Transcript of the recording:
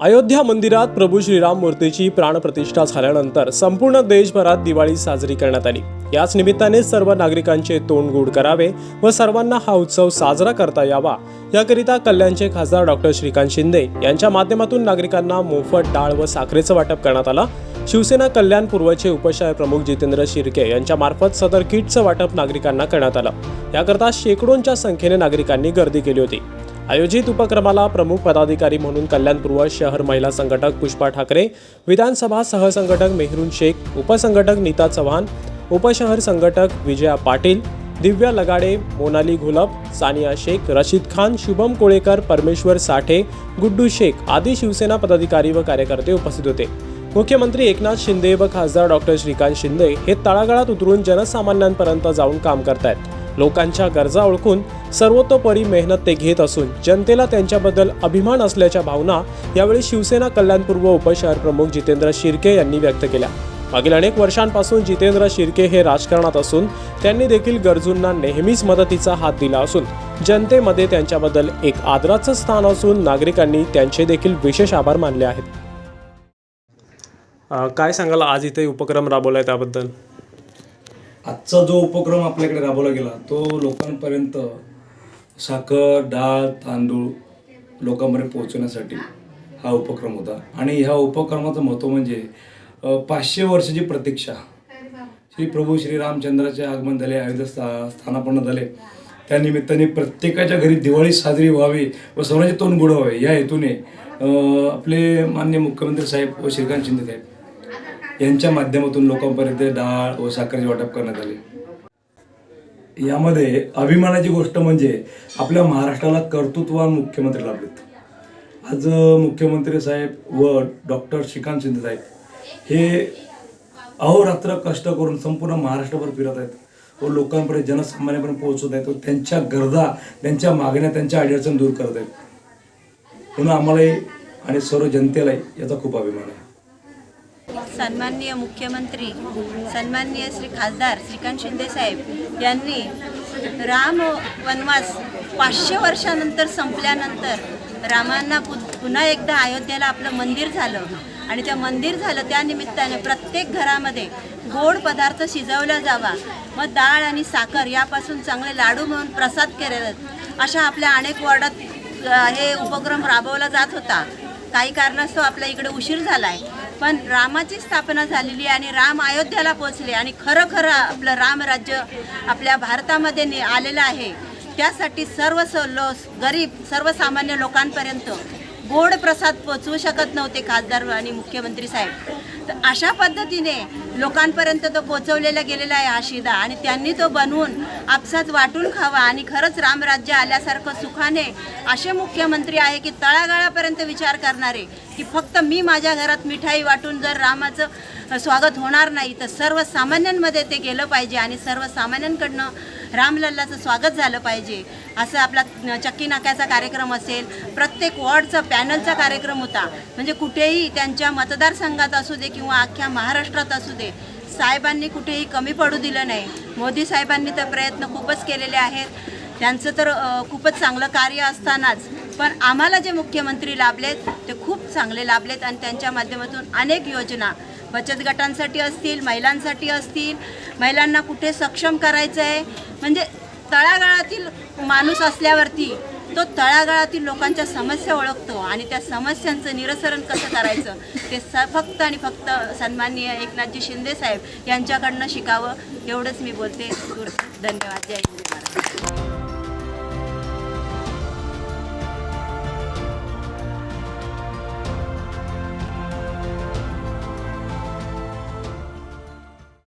अयोध्या मंदिरात प्रभू श्रीराम मूर्तीची प्राणप्रतिष्ठा झाल्यानंतर संपूर्ण देशभरात दिवाळी साजरी करण्यात आली. याच निमित्ताने सर्व नागरिकांचे तोंड गोड करावे व सर्वांना हा उत्सव साजरा करता यावा. याकरिता कल्याणचे खासदार डॉक्टर श्रीकांत शिंदे यांच्या माध्यमातून नागरिकांना मोफत डाळ व साखरेचं वाटप करण्यात आलं. शिवसेना कल्याण पूर्वचे उपशाय प्रमुख जितेंद्र शिर्के यांच्या मार्फत सदर किटचं वाटप नागरिकांना करण्यात आलं. याकरता शेकडोंच्या संख्येने नागरिकांनी गर्दी केली होती. आयोजित उपक्रमाला प्रमुख पदाधिकारी म्हणून कल्याणपूर्व शहर महिला संघटक पुष्पा ठाकरे विधानसभा सहसंघटक मेहरून शेख उपसंघटक नीता चव्हाण उपशहर संघटक विजया पाटील दिव्या लगाडे मोनाली घुलप सानिया शेख रशीद खान शुभम कोळेकर परमेश्वर साठे गुड्डू शेख आदी शिवसेना पदाधिकारी व कार्यकर्ते उपस्थित होते. मुख्यमंत्री एकनाथ शिंदे व खासदार डॉक्टर श्रीकांत शिंदे हे तळागाळात उतरून जनसामान्यांपर्यंत जाऊन काम करतायत. लोकांच्या गरजा ओळखून सर्वतोपरी मेहनत ते घेत असून जनतेला त्यांच्याबद्दल अभिमान असल्याच्या भावना यावेळी शिवसेना कल्याणपूर्व उपशहर प्रमुख जितेंद्र शिर्के यांनी व्यक्त केल्या. मागील अनेक वर्षांपासून जितेंद्र शिर्के हे राजकारणात असून त्यांनी देखील गरजूंना नेहमीच मदतीचा हात दिला असून जनतेमध्ये त्यांच्याबद्दल एक आदराचं स्थान असून नागरिकांनी त्यांचे देखील विशेष आभार मानले आहेत. काय सांगाल? आज इथे उपक्रम राबवलाय त्याबद्दल. आजचा जो उपक्रम आपल्याकडे राबवला गेला तो लोकांपर्यंत साखर डाळ तांदूळ लोकांपर्यंत पोहोचवण्यासाठी हा उपक्रम होता. आणि ह्या उपक्रमाचं महत्त्व म्हणजे पाचशे वर्षाची प्रतीक्षा. श्री प्रभू श्री रामचंद्राचे आगमन झाले अयोध्या स्था स्थानापन्न झाले. त्यानिमित्ताने प्रत्येकाच्या घरी दिवाळी साजरी व्हावी व सर्वांचे तोंड गोड व्हावे. या हेतूने आपले मान्य मुख्यमंत्री साहेब व श्रीकांत शिंदे साहेब यांच्या माध्यमातून लोकांपर्यंत डाळ व साखरेचे वाटप करण्यात आले. यामध्ये अभिमानाची गोष्ट म्हणजे आपल्या महाराष्ट्राला कर्तृत्ववान मुख्यमंत्री लाभलेत. आज मुख्यमंत्री साहेब व डॉक्टर श्रीकांत शिंदे साहेब हे अहोरात्र कष्ट करून संपूर्ण महाराष्ट्रभर फिरत आहेत व लोकांपर्यंत जनसामान्यांपर्यंत पोहोचत आहेत व त्यांच्या गरजा त्यांच्या मागण्या त्यांच्या अडचण दूर करत आहेत. म्हणून आम्हालाही आणि सर्व जनतेलाही याचा खूप अभिमान आहे. सन्माननीय मुख्यमंत्री सन्माननीय श्री खासदार श्रीकांत शिंदेसाहेब यांनी राम वनवास पाचशे वर्षानंतर संपल्यानंतर रामांना पु पुन्हा एकदा अयोध्येला आपलं मंदिर झालं. आणि त्या मंदिर झालं त्यानिमित्ताने प्रत्येक घरामध्ये गोड पदार्थ शिजवला जावा. मग डाळ आणि साखर यापासून चांगले लाडू म्हणून प्रसाद केले जात अशा आपल्या अनेक वॉर्डात हे उपक्रम राबवला जात होता. काही कारणास्तव आपल्या इकडे उशीर झाला आहे पण रामाची स्थापना झालेली आणि राम अयोध्याला पोचले आणि खरं खरं आपलं रामराज्य आपल्या भारतामध्ये ने आलेलं आहे. त्यासाठी सर्व स लो गरीब सर्वसामान्य लोकांपर्यंत गोड प्रसाद पोचवू शकत नव्हते खासदार आणि मुख्यमंत्री साहेब. तर अशा पद्धतीने लोकांपर्यंत तो पोचवलेला गेलेला आहे हा शिदा आणि त्यांनी तो बनवून आपसात वाटून खावा आणि खरंच रामराज्य आल्यासारखं सुखाने असे मुख्यमंत्री आहे की तळागाळापर्यंत विचार करणारे की फक्त मी माझ्या घरात मिठाई वाटून जर रामाचं स्वागत होणार नाही तर सर्वसामान्यांमध्ये ते गेलं पाहिजे आणि सर्वसामान्यांकडनं रामलल्लाचं स्वागत झालं पाहिजे. असं आपला चक्की नाक्याचा कार्यक्रम असेल प्रत्येक वॉर्डचा पॅनलचा कार्यक्रम होता. म्हणजे कुठेही त्यांच्या मतदारसंघात असू दे किंवा अख्ख्या महाराष्ट्रात असू दे साहेबांनी कुठेही कमी पडू दिलं नाही. मोदी साहेबांनी तर प्रयत्न खूपच केलेले आहेत. त्यांचं तर खूपच चांगलं कार्य असतानाच. पण आम्हाला जे मुख्यमंत्री लाभलेत ते खूप चांगले लाभलेत आणि त्यांच्या माध्यमातून अनेक योजना बचत गटांसाठी असतील महिलांसाठी असतील महिलांना कुठे सक्षम करायचं आहे म्हणजे तळागाळातील माणूस असल्यावरती तो तळागाळातील लोकांच्या समस्या ओळखतो आणि त्या समस्यांचं निरसरण कसं करायचं? ते स फक्त आणि फक्त सन्माननीय एकनाथजी शिंदे साहेब यांच्याकडनं शिकावं एवढंच मी बोलते. धन्यवाद. जय हिंद. महाराज